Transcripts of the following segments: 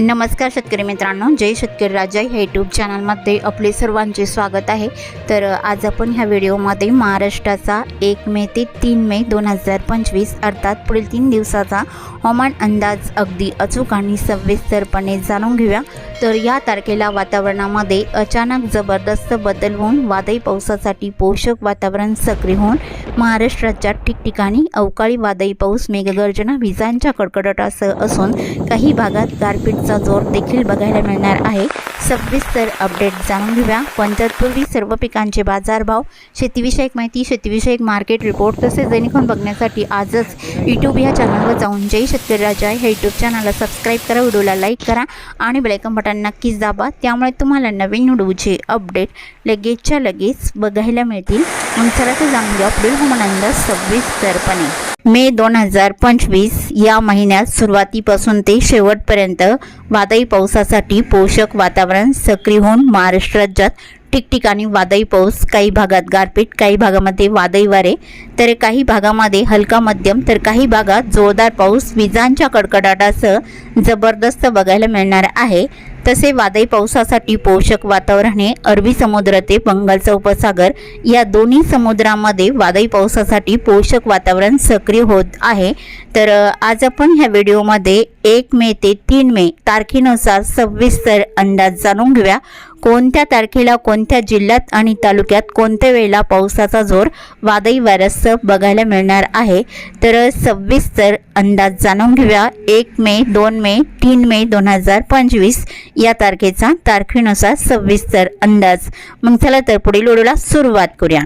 नमस्कार शेतकरी मित्रांनो जय शेतकरी राजा ह्या यूट्यूब चॅनलमध्ये आपले सर्वांचे स्वागत आहे. तर आज आपण ह्या व्हिडिओमध्ये महाराष्ट्राचा एक मे ते तीन मे दोन हजार पंचवीस अर्थात पुढील तीन दिवसाचा हवामान अंदाज अगदी अचूक आणि सविस्तरपणे जाणून घेऊया. तर या तारखेला वातावरणामध्ये अचानक जबरदस्त बदल होऊन वादळी पावसासाठी पोषक वातावरण सक्रिय होऊन महाराष्ट्राच्या ठिकठिकाणी अवकाळी वादळी पाऊस मेघगर्जना विजांच्या कडकडाटासह असून काही भागात गारपीट पावसाचा जोर देखील बघायला मिळणार आहे. सविस्तर अपडेट जाणून घेऊया. पण तत्पूर्वी सर्व पिकांचे बाजारभाव शेतीविषयक माहिती शेतीविषयक मार्केट रिपोर्ट तसेच दैनिकून बघण्यासाठी आजच यूट्यूब या चॅनलवर जाऊन जय शेतकरी राजा ह्या यूट्यूब चॅनलला सबस्क्राईब करा व्हिडिओला लाईक करा आणि बेलायकन बटन नक्कीच दाबा. त्यामुळे तुम्हाला नवीन व्हिडिओचे अपडेट लगेचच्या लगेच बघायला मिळतील. मग चला ते जाणून घ्या पुढील हवामान अंदाज सविस्तरपणे मे दोन हजार पंचवीस या महिन्यात सुरुवातीपासून ते शेवटपर्यंत वादळी पावसासाठी पोषक वातावरण सक्रिय होऊन महाराष्ट्र राज्यात ठिकठिकाणी वादळी पाऊस काही भागात गारपीट काही भागामध्ये वादळी वारे तर काही भागामध्ये हलका मध्यम तर काही भागात जोरदार पाऊस. विजांच्या कडकडाटासह जबरदस्त बघायला मिळणार आहे. तसे वादळी पावसासाठी पोषक वातावरण अरबी समुद्र ते बंगालचा उपसागर या दोन्ही समुद्रामध्ये वादळी पावसासाठी पोषक वातावरण सक्रिय होत आहे. तर आज आपण ह्या व्हिडिओमध्ये एक मे ते तीन मे तारखेनुसार सविस्तर अंदाज जाणून घेऊया. कोणत्या तारखेला कोणत्या जिल्ह्यात आणि तालुक्यात कोणत्या वेळेला पावसाचा जोर वादळी वाऱ्यासह बघायला मिळणार आहे? तर सविस्तर अंदाज जाणून घेऊया. एक मे दोन मे तीन मे दोन हजार पंचवीस. या तारखेचा तारखेनुसार सविस्तर अंदाज. मग चला तर पुढील व्हिडिओला सुरुवात करूया.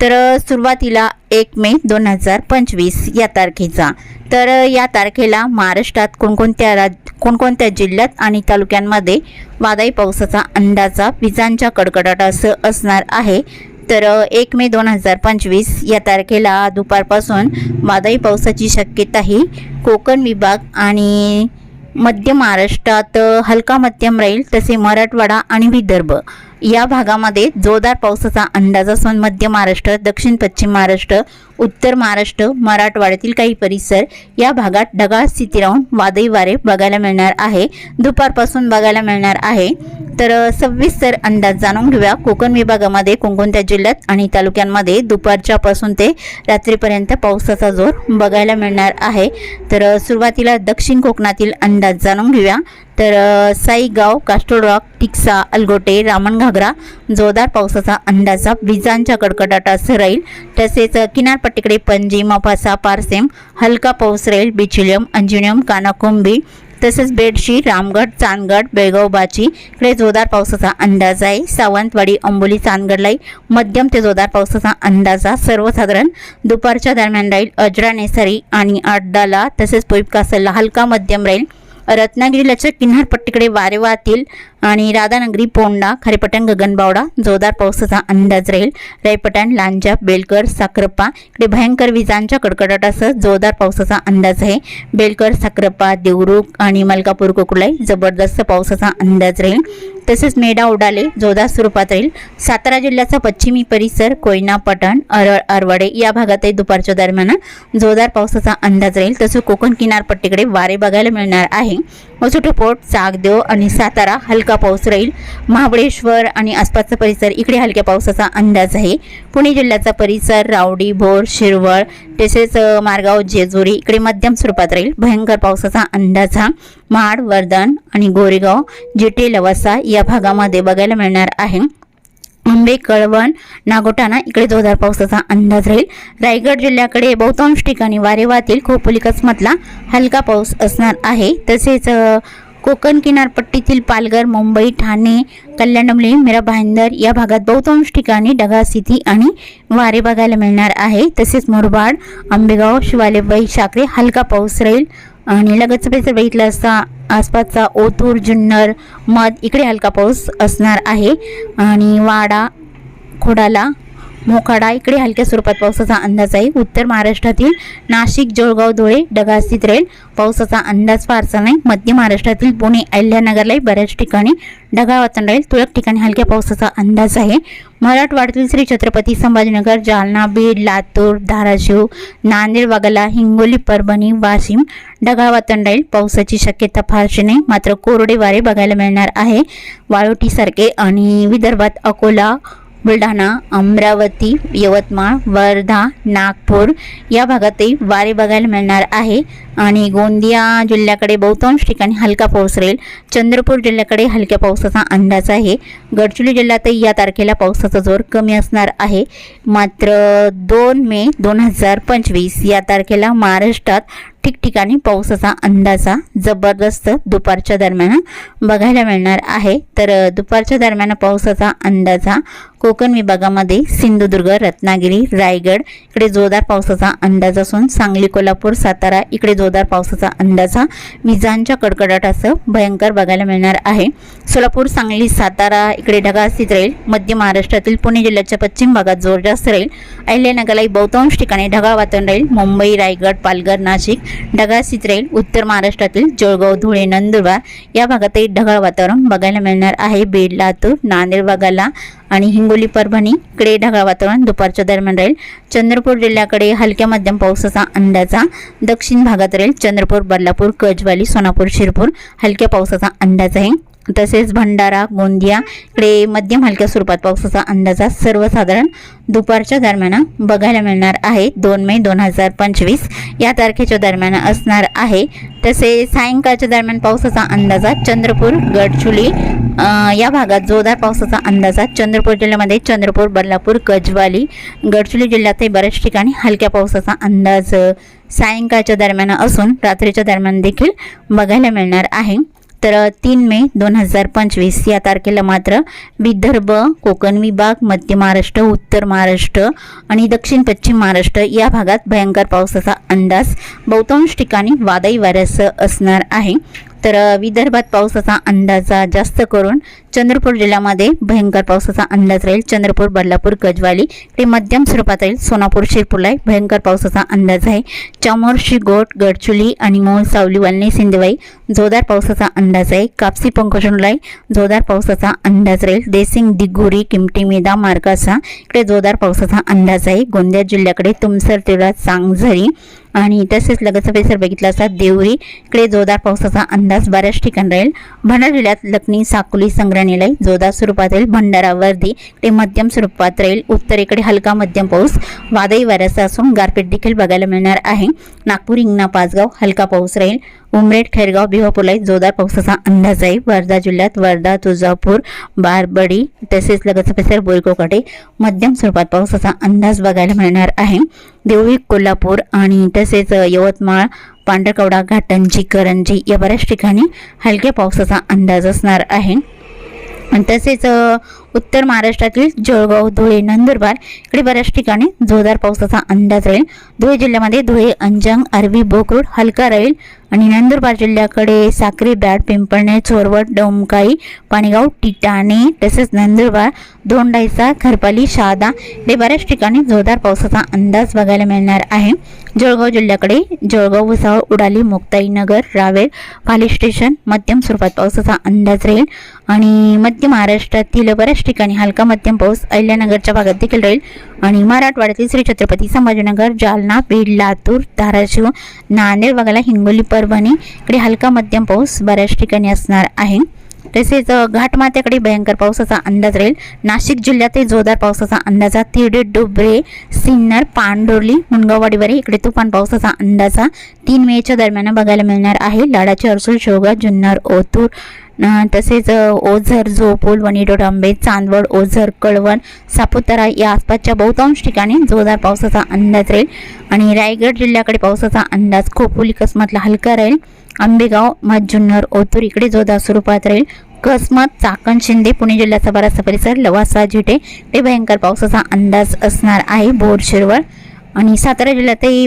तर सुरुवातीला एक मे दोन हजार पंचवीस या तारखेचा. तर या तारखेला महाराष्ट्रात कोणकोणत्या राज कोणकोणत्या जिल्ह्यात आणि तालुक्यांमध्ये वादळी पावसाचा अंदाजा विजांच्या कडकडाटासह असणार आहे? तर एक मे दोन हजार पंचवीस या तारखेला दुपारपासून वादळी पावसाची शक्यता ही कोकण विभाग आणि मध्य महाराष्ट्रात हलका मध्यम राहील तसे मराठवाडा आणि विदर्भ. या भागामध्ये जोरदार पावसाचा अंदाज असून मध्य महाराष्ट्र दक्षिण पश्चिम महाराष्ट्र उत्तर महाराष्ट्र मराठवाड्यातील काही परिसर या भागात ढगाळ स्थिती राहून वादळी वारे बघायला मिळणार आहे. दुपारपासून बघायला मिळणार आहे. तर सविस्तर अंदाज जाणून घेऊया. कोकण विभागामध्ये कोणकोणत्या जिल्ह्यात आणि तालुक्यांमध्ये दुपारच्या पासून ते रात्रीपर्यंत पावसाचा जोर बघायला मिळणार आहे. तर सुरुवातीला दक्षिण कोकणातील अंदाज जाणून घेऊया. तर साईगाव कास्टोडॉक टिक्सा अलगोटे रामणघागरा जोरदार पावसाचा अंदाजा विजांच्या कडकडाटासह राहील. तसेच किनारपट्टीकडे पणजी मफासा पारसेम हलका पाऊस राहील. बिचुलियम अंजुनियम कानाकुंबी तसेच बेडशी रामगड चांदगड बेळगाव बाची इकडे जोरदार पावसाचा अंदाज आहे. सावंतवाडी अंबोली चांदगडलाही मध्यम ते जोरदार पावसाचा अंदाजा सर्वसाधारण दुपारच्या दरम्यान राहील अजरा नेसरी आणि अड्डाला तसेच पोईप कासलला हलका मध्यम राहील. रत्नागिरीलाच्या किनारपट्टीकडे वारे वाहतील आणि राधानगरी पोंडा खारेपटण गगनबावडा जोरदार पावसाचा अंदाज राहील. रायपटण लांजा बेलकर साखरप्पा इकडे भयंकर विजांच्या कडकडाटासह जोरदार पावसाचा अंदाज आहे. बेलकर साखरप्पा देवरुख आणि मलकापूर कोकुलाई जबरदस्त पावसाचा अंदाज राहील. तसेच मेढा उडाले जोधा स्वरूपात राहील. सातारा जिल्ह्याचा पश्चिमी परिसर कोयना पटण अरळ अरवडे या भागातही दुपारच्या दरम्यान जोरदार पावसाचा अंदाज राहील. तसंच कोकण किनारपट्टीकडे वारे बघायला मिळणार आहे. पोट चाकदेव आणि सातारा हलका पाऊस राहील. महाबळेश्वर आणि आसपासचा परिसर इकडे हलक्या पावसाचा अंदाज आहे. पुणे जिल्ह्याचा परिसर रावडी भोर शिरवळ तसेच मारगाव जेजुरी इकडे मध्यम स्वरूपात राहील. भयंकर पावसाचा अंदाज हा. महाड वर्धन आणि गोरेगाव जिटे लवासा या भागामध्ये बघायला मिळणार आहे. आंबे कळवण नागोटाणा इकडे जोरदार पावसाचा अंदाज राहील. रायगड जिल्ह्याकडे बहुतांश ठिकाणी वारे वाहतील. खोपोली कसमतला हलका पाऊस असणार आहे. तसेच कोकण किनारपट्टीतील पालघर मुंबई ठाणे कल्याणमली मीरा भाईंदर या भागात बहुतांश ठिकाणी ढगाळ आणि वारे बघायला मिळणार आहे. तसेच मुरबाड आंबेगाव शिवालेबाई शाकरे हलका पाऊस राहील. आणि लगतच परिसर बघितलं असता आसपासचा ओतूर जुन्नर मध इकडे हलका पाऊस असणार आहे. आणि वाडा खोडाला मोखाडा इकडे हलक्या स्वरूपात पावसाचा अंदाज आहे. उत्तर महाराष्ट्रातील नाशिक जळगाव धुळे ढगास्थित राहील पावसाचा अंदाज फारसा नाही. मध्य महाराष्ट्रातील पुणे अहिल्यानगरलाही बऱ्याच ठिकाणी ढगाळ वातावरण राहील. तुरळक ठिकाणी हलक्या पावसाचा अंदाज आहे. मराठवाड्यातील श्री छत्रपती संभाजीनगर जालना बीड लातूर धाराशिव नांदेड वागला हिंगोली परभणी वाशिम ढगाळ राहील. पावसाची शक्यता फारशी नाही. मात्र कोरडे वारे बघायला मिळणार आहे. वाळोटीसारखे आणि विदर्भात अकोला बुलढाणा अमरावती यवतमाळ वर्धा नागपूर या भागातही वारे बघायला मिळणार आहे. आणि गोंदिया जिल्ह्याकडे बहुतांश ठिकाणी हलका पाऊस राहील. चंद्रपूर जिल्ह्याकडे हलक्या पावसाचा अंदाज आहे. गडचिरोली जिल्ह्यातही या तारखेला पावसाचा जोर कमी असणार आहे. मात्र दोन मे दोन हजार पंचवीस या तारखेला महाराष्ट्रात ठिकठिकाणी पावसाचा अंदाजा जबरदस्त दुपारच्या दरम्यान बघायला मिळणार आहे. तर दुपारच्या दरम्यान पावसाचा अंदाजा कोकण विभागामध्ये सिंधुदुर्ग रत्नागिरी रायगड इकडे जोरदार पावसाचा अंदाज असून सांगली कोल्हापूर सातारा इकडे जोरदार पावसाचा अंदाजा विजांच्या कडकडाटासह भयंकर बघायला मिळणार आहे. सोलापूर सांगली सातारा इकडे ढगा स्थित राहील. मध्य महाराष्ट्रातील पुणे जिल्ह्याच्या पश्चिम भागात जोर जास्त राहील अहिल्यानगरलाही बहुतांश ठिकाणी ढगाळ वातावरण राहील. मुंबई रायगड पालघर नाशिक ढगाळ स्थित राहील उत्तर महाराष्ट्रातील जळगाव धुळे नंदुरबार या भागातही ढगाळ वातावरण बघायला मिळणार आहे. बीड लातूर नांदेड भागाला आणि हिंगोली परभणी इकडे ढगाळ वातावरण दुपारच्या दरम्यान राहील. चंद्रपूर जिल्ह्याकडे हलक्या मध्यम पावसाचा अंदाजा दक्षिण भागात राहील चंद्रपूर बदलापूर कजवाली सोनापूर शिरपूर हलक्या पावसाचा अंदाज आहे. तसेच भंडारा गोंदिया इकडे मध्यम हलक्या स्वरूपात पावसाचा अंदाजा सर्वसाधारण दुपारच्या दरम्यान बघायला मिळणार आहे. दोन मे दोन हजार पंचवीस या तारखेच्या दरम्यान असणार आहे. तसे सायंकाळच्या दरम्यान पावसाचा अंदाजा चंद्रपूर गडचुली या भागात जोरदार पावसाचा अंदाजा चंद्रपूर जिल्ह्यामध्ये चंद्रपूर बदलापूर गजवाली गडचुली जिल्ह्यातही बऱ्याच ठिकाणी हलक्या पावसाचा अंदाज सायंकाळच्या दरम्यान असून रात्रीच्या दरम्यान देखील बघायला मिळणार आहे. तर तीन मे दोन हजार पंचवीस या तारखेला मात्र विदर्भ कोकण विभाग मध्य महाराष्ट्र उत्तर महाराष्ट्र आणि दक्षिण पश्चिम महाराष्ट्र या भागात भयंकर पावसाचा अंदाज बहुतांश ठिकाणी वादळी वाऱ्यासह असणार आहे. तर विदर्भात पावसाचा अंदाजा जास्त करून चंद्रपूर जिल्ह्यामध्ये भयंकर पावसाचा अंदाज राहील. चंद्रपूर बदलापूर गजवाली ते मध्यम स्वरूपात राहील. सोनापूर शिरपूरला भयंकर पावसाचा अंदाज आहे. चामोर शिगोट गडचुली आणि मोल सावली वालने सिंदेवाई जोरदार पावसाचा अंदाज आहे. कापसी पंकजनलाई जोरदार पावसाचा अंदाज राहील. देसिंग दिगुरी किमटी मेदा मार्गाचा इकडे जोरदार पावसाचा अंदाज आहे. गोंदिया जिल्ह्याकडे तुमसर तिवरा चांगझरी आणि तसेच लगतचा परिसर बघितला असता देवरी इकडे जोरदार पावसाचा अंदाज बऱ्याच ठिकाणी राहील. भंडारा जिल्ह्यात लखनी साकोली संग्रहालय जोरदार स्वरूपात राहील. भंडारा वर्धी इकडे मध्यम स्वरूपात राहील. उत्तरेकडे हलका मध्यम पाऊस. वादळी वाऱ्याचा असून गारपीट देखील बघायला मिळणार आहे. नागपूर हिंगणा पाचगाव हलका पाऊस राहील. उमरेड खैरगाव बिहापुलाई जोरदार पावसाचा अंदाज आहे. वर्धा जिल्ह्यात वर्धा तुळजापूर बारबडी तसेच लगतचा परिसर बोरकोकाटे मध्यम स्वरूपात पावसाचा अंदाज बघायला मिळणार आहे. देवळी कोल्हापूर आणि तसेच यवतमाळ पांढरकवडा घाटंजी करंजी या बऱ्याच ठिकाणी हलक्या पावसाचा अंदाज असणार आहे. आणि तसेच उत्तर महाराष्ट्रातील जळगाव धुळे नंदुरबार इकडे बऱ्याच ठिकाणी जोरदार पावसाचा अंदाज राहील. धुळे जिल्ह्यामध्ये धुळे अंजंग अरबी बोकरूड हलका राहील. आणि नंदुरबार जिल्ह्याकडे साक्री बॅड पिंपळणे चोरवड डोमकाई पाणीगाव टिटाणे तसेच नंदुरबार दोंडाईचा खरपाली शहादा हे बऱ्याच ठिकाणी जोरदार पावसाचा अंदाज बघायला मिळणार आहे. जळगाव जिल्ह्याकडे जळगाव भुसावळ उडाली मुक्ताईनगर रावेर पाली स्टेशन मध्यम स्वरूपात पावसाचा अंदाज राहील. आणि मध्य महाराष्ट्रातील बऱ्याच ठिकाणी हलका मध्यम पाऊस अहिल्यानगरच्या भागात देखील राहील. आणि मराठवाड्यातील श्री छत्रपती संभाजीनगर जालना बीड लातूर धाराशिव नांदेड वगैरे हिंगोली परभणी इकडे हलका मध्यम पाऊस बऱ्याच ठिकाणी असणार आहे. तसेच घाटमाथ्याकडे भयंकर पावसाचा अंदाज राहील. नाशिक जिल्ह्यातही जोरदार पावसाचा अंदाजा तिरडे डुबरे सिन्नर पांडोर्ली मुनगाववाडीवरे इकडे तुफान पावसाचा अंदाजा तीन मेच्या दरम्यान बघायला मिळणार आहे. लाडाची अरसूल शोगा जुन्नर ओतूर तसेच ओझर ओझर झोपूल वणीडोडांबे चांदवड ओझर कळवण सापुतारा या आसपासच्या बहुतांश ठिकाणी जोरदार पावसाचा अंदाज राहील. आणि रायगड जिल्ह्याकडे पावसाचा अंदाज खोपोली कसमतला हलका राहील. आंबेगाव मजुन्नर ओतूर इकडे जोरदार स्वरूपात राहील. कसमत चाकण शिंदे पुणे जिल्ह्याचा बराचसा परिसर लवासा झिटे. ते भयंकर पावसाचा अंदाज असणार आहे बोर शिरवळ. आणि सातारा जिल्ह्यातही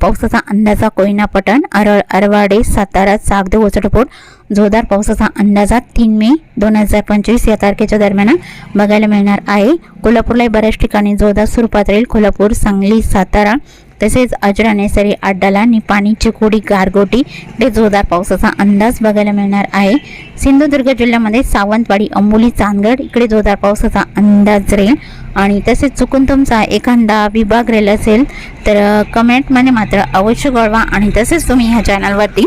पावसाचा अंदाजा कोयना पटण अरळ अरवाडे सातारा सागदे ओचटपोट जोरदार पावसाचा अंदाजात तीन मे दोन हजार पंचवीस या तारखेच्या दरम्यान बघायला मिळणार आहे. कोल्हापूरलाही बऱ्याच ठिकाणी जोरदार स्वरूपात राहील. कोल्हापूर सांगली सातारा तसेच अजरा नेसरी अड्डाला निपाणी चिकोडी गारगोटी ते जोरदार पावसाचा अंदाज बघायला मिळणार आहे. सिंधुदुर्ग जिल्ह्यामध्ये सावंतवाडी अंबोली चांदगड इकडे जोरदार पावसाचा अंदाज राहील. आणि तसेच चुकून तुमचा एखादा विभाग रेल असेल तर कमेंटमध्ये मात्र अवश्य कळवा. आणि तसेच तुम्ही ह्या चॅनलवरती